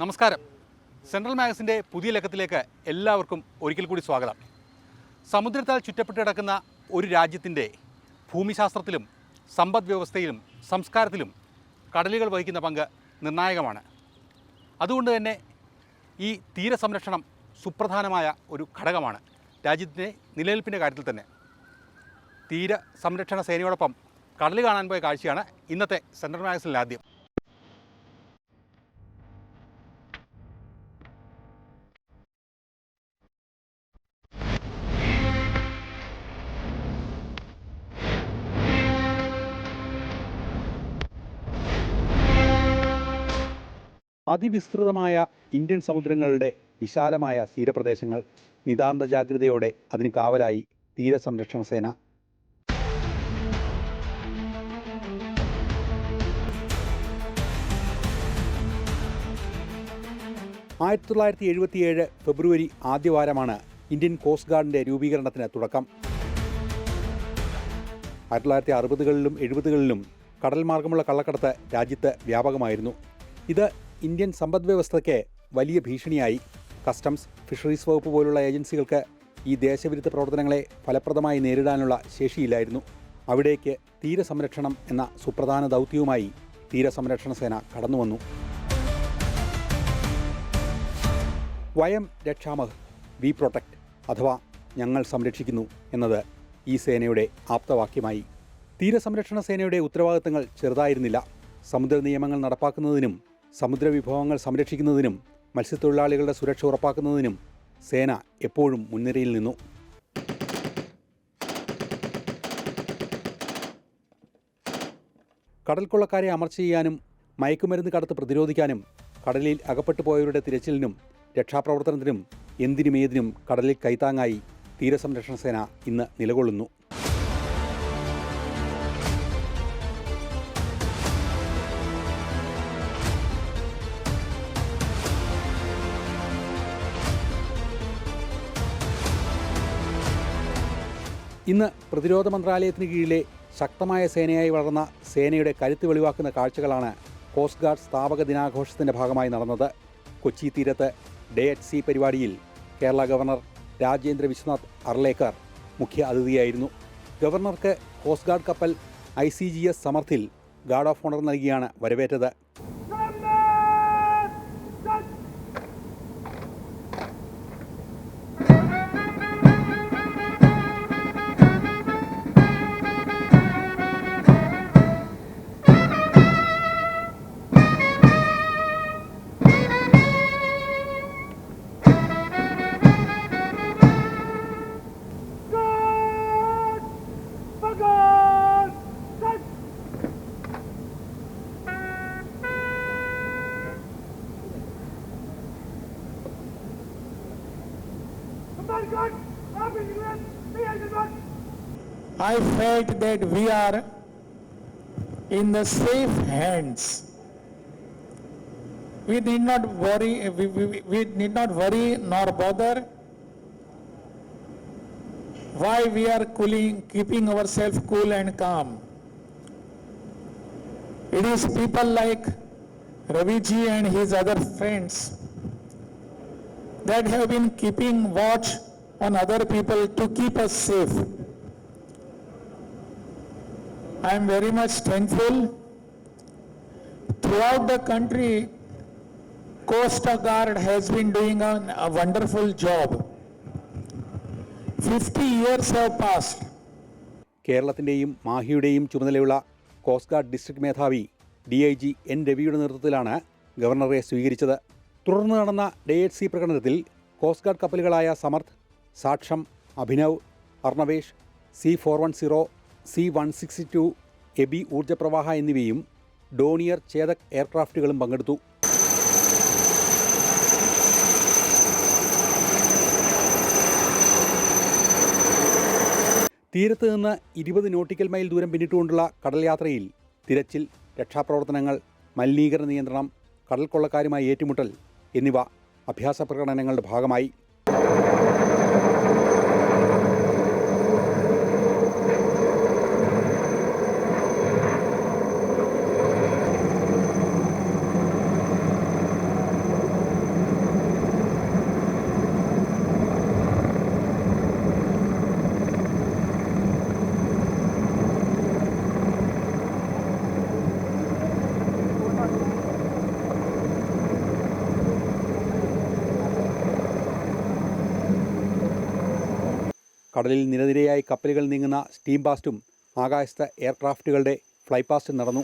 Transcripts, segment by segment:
നമസ്കാരം. സെൻട്രൽ മാഗസിന്റെ പുതിയ ലക്കത്തിലേക്ക് എല്ലാവർക്കും ഒരിക്കൽ കൂടി സ്വാഗതം. സമുദ്രത്താൽ ചുറ്റപ്പെട്ട് കിടക്കുന്ന ഒരു രാജ്യത്തിന്റെ ഭൂമിശാസ്ത്രത്തിലും സമ്പദ് വ്യവസ്ഥയിലും സംസ്കാരത്തിലും കടലുകൾ വഹിക്കുന്ന പങ്ക് നിർണായകമാണ്. അതുകൊണ്ട് തന്നെ ഈ തീരസംരക്ഷണം സുപ്രധാനമായ ഒരു ഘടകമാണ് രാജ്യത്തിന്റെ നിലനിൽപ്പിന്റെ കാര്യത്തിൽ തന്നെ. തീര സംരക്ഷണ സേനയോടൊപ്പം കടൽ കാണാൻ പോയ കാഴ്ചയാണ് ഇന്നത്തെ സെൻട്രൽ മാഗസിനിൽ ആദ്യം. അതിവിസ്തൃതമായ ഇന്ത്യൻ സമുദ്രങ്ങളുടെ വിശാലമായ തീരപ്രദേശങ്ങൾ നിതാന്ത ജാഗ്രതയോടെ അതിന് കാവലായി തീരസംരക്ഷണ സേന. ആയിരത്തി തൊള്ളായിരത്തി എഴുപത്തിയേഴ് ഫെബ്രുവരി ആദ്യവാരമാണ് ഇന്ത്യൻ കോസ്റ്റ് ഗാർഡിന്റെ രൂപീകരണത്തിന് തുടക്കം. ആയിരത്തി തൊള്ളായിരത്തി അറുപതുകളിലും എഴുപതുകളിലും കടൽ മാർഗമുള്ള കള്ളക്കടത്ത് രാജ്യത്ത് വ്യാപകമായിരുന്നു. ഇത് ഇന്ത്യൻ സമ്പദ് വ്യവസ്ഥയ്ക്ക് വലിയ ഭീഷണിയായി. കസ്റ്റംസ് ഫിഷറീസ് വകുപ്പ് പോലുള്ള ഏജൻസികൾക്ക് ഈ ദേശവിരുദ്ധ പ്രവർത്തനങ്ങളെ ഫലപ്രദമായി നേരിടാനുള്ള ശേഷിയില്ലായിരുന്നു. അവിടേക്ക് തീരസംരക്ഷണം എന്ന സുപ്രധാന ദൗത്യവുമായി തീരസംരക്ഷണ സേന കടന്നുവന്നു. വയം രക്ഷാമഹ് വി പ്രൊട്ടക്ട് അഥവാ ഞങ്ങൾ സംരക്ഷിക്കുന്നു എന്നത് ഈ സേനയുടെ ആപ്തവാക്യമായി. തീരസംരക്ഷണ സേനയുടെ ഉത്തരവാദിത്തങ്ങൾ ചെറുതായിരുന്നില്ല. സമുദ്ര നിയമങ്ങൾ നടപ്പാക്കുന്നതിനും സമുദ്ര വിഭവങ്ങൾ സംരക്ഷിക്കുന്നതിനും മത്സ്യത്തൊഴിലാളികളുടെ സുരക്ഷ ഉറപ്പാക്കുന്നതിനും സേന എപ്പോഴും മുൻനിരയിൽ നിന്നു. കടൽക്കൊള്ളക്കാരെ അമർച്ച ചെയ്യാനും മയക്കുമരുന്ന് കടത്ത് പ്രതിരോധിക്കാനും കടലിൽ അകപ്പെട്ടു പോയവരുടെ തിരച്ചിലിനും രക്ഷാപ്രവർത്തനത്തിനും എന്തിനും ഏതിനും കടലിൽ കൈത്താങ്ങായി തീരസംരക്ഷണ സേന ഇന്ന് നിലകൊള്ളുന്നു. ഇന്ന് പ്രതിരോധ മന്ത്രാലയത്തിന് കീഴിലെ ശക്തമായ സേനയായി വളർന്ന സേനയുടെ കരുത്ത് വെളിവാക്കുന്ന കാഴ്ചകളാണ് കോസ്റ്റ് ഗാർഡ് സ്ഥാപക ദിനാഘോഷത്തിന്റെ ഭാഗമായി നടന്നത്. കൊച്ചി തീരത്ത് ഡേ അറ്റ് സി പരിപാടിയിൽ കേരള ഗവർണർ രാജേന്ദ്ര വിശ്വനാഥ് അർലേക്കർ മുഖ്യ അതിഥിയായിരുന്നു. ഗവർണർക്ക് കോസ്റ്റ് ഗാർഡ് കപ്പൽ ഐ സി ജി എസ് സമർത്ഥിൽ ഗാർഡ് ഓഫ് ഓണർ നൽകിയാണ് വരവേറ്റത്. I felt that we are in the safe hands. We need not worry, we, we, we need not worry nor bother why we are cooling, keeping ourselves cool and calm. It is people like Raviji and his other friends that have been keeping watch on other people to keep us safe. I am very much thankful. Throughout the country, Coast Guard has been doing a, a wonderful job. 50 years have passed. കേരളത്തിന്റെയും മാഹിയുടെയും ചുമതലയുള്ള coast guard district മേധാവി D I G N രവിയുടെ നേതൃത്വത്തിലാണ് ഗവർണറെ സ്വീകരിച്ചത് തുടർന്ന് നടന്ന ഡി എച്ച് സി പ്രകടനത്തിൽ coast guard കപ്പലുകളായ Samarth Saksham Abhinav Arnvesh C four one zero C one sixty two A B Urja Pravaha എന്നിവയും ഡോണിയർ ചേതക് എയർക്രാഫ്റ്റുകളും പങ്കെടുത്തു. തീരത്ത് നിന്ന് ഇരുപത് നോട്ടിക്കൽ മൈൽ ദൂരം പിന്നിട്ടുകൊണ്ടുള്ള കടൽ യാത്രയിൽ തിരച്ചിൽ രക്ഷാപ്രവർത്തനങ്ങൾ മലിനീകരണ നിയന്ത്രണം കടൽ കൊള്ളക്കാരുമായി ഏറ്റുമുട്ടൽ എന്നിവ അഭ്യാസ പ്രകടനങ്ങളുടെ ഭാഗമായി. കടലിൽ നിരനിരയായി കപ്പലുകൾ നീങ്ങുന്ന സ്റ്റീം ബാസ്റ്റും ആകാശത്ത് എയർക്രാഫ്റ്റുകളുടെ ഫ്ലൈപാസ്റ്റും നടന്നു.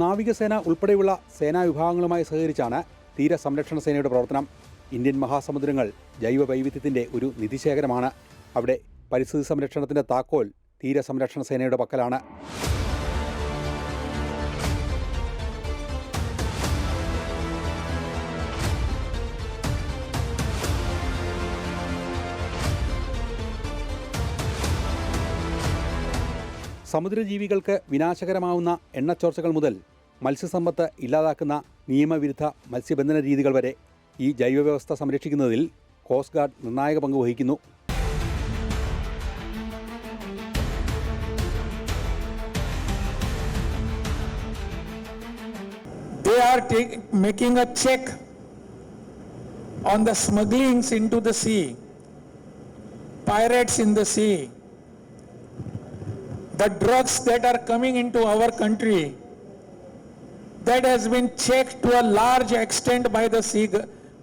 നാവികസേന ഉൾപ്പെടെയുള്ള സേനാ വിഭാഗങ്ങളുമായി സഹകരിച്ചാണ് തീരസംരക്ഷണ സേനയുടെ പ്രവർത്തനം ഇന്ത്യൻ മഹാസമുദ്രങ്ങൾ ജൈവ വൈവിധ്യത്തിന്റെ ഒരു നിധിശേഖരമാണ്. അവിടെ പരിസ്ഥിതി സംരക്ഷണത്തിന്റെ താക്കോൽ തീരസംരക്ഷണ സേനയുടെ പക്കലാണ്. സമുദ്രജീവികൾക്ക് വിനാശകരമാവുന്ന എണ്ണച്ചോർച്ചകൾ മുതൽ മത്സ്യസമ്പത്ത് ഇല്ലാതാക്കുന്ന നിയമവിരുദ്ധ മത്സ്യബന്ധന രീതികൾ വരെ ഈ ജൈവവ്യവസ്ഥ സംരക്ഷിക്കുന്നതിൽ കോസ്റ്റ് ഗാർഡ് നിർണായക പങ്ക് വഹിക്കുന്നു They are ta- making a check on the smugglings into the sea, pirates in the sea, the drugs that are coming into our country, that has been checked to a large extent by the sea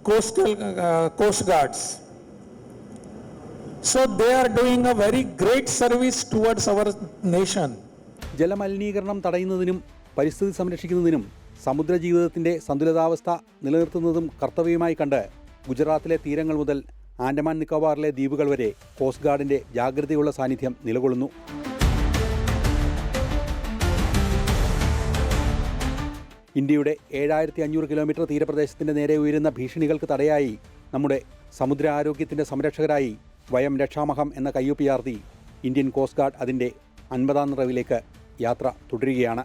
coastal uh, coast guards. So they are doing a very great service towards our nation. ജലമലിനീകരണം തടയുന്നതിനും പരിസ്ഥിതി സംരക്ഷിക്കുന്നതിനും സമുദ്രജീവിതത്തിന്റെ സന്തുലിതാവസ്ഥ നിലനിർത്തുന്നതും കർത്തവ്യമായി കണ്ട് ഗുജറാത്തിലെ തീരങ്ങൾ മുതൽ ആൻഡമാൻ നിക്കോബാറിലെ ദ്വീപുകൾ വരെ കോസ്റ്റ് ഗാർഡിന്റെ ജാഗ്രതയുള്ള സാന്നിധ്യം നിലകൊള്ളുന്നു ഇന്ത്യയുടെ ഏഴായിരത്തി അഞ്ഞൂറ് കിലോമീറ്റർ തീരപ്രദേശത്തിന്റെ നേരെ ഉയരുന്ന ഭീഷണികൾക്ക് തടയായി നമ്മുടെ സമുദ്ര ആരോഗ്യത്തിന്റെ സംരക്ഷകരായി വയം രക്ഷാമഹം എന്ന കയ്യൊപ്പിയാർത്തി ഇന്ത്യൻ കോസ്റ്റ് ഗാർഡ് അതിന്റെ അൻപതാം നിറവിലേക്ക് യാത്ര തുടരുകയാണ്.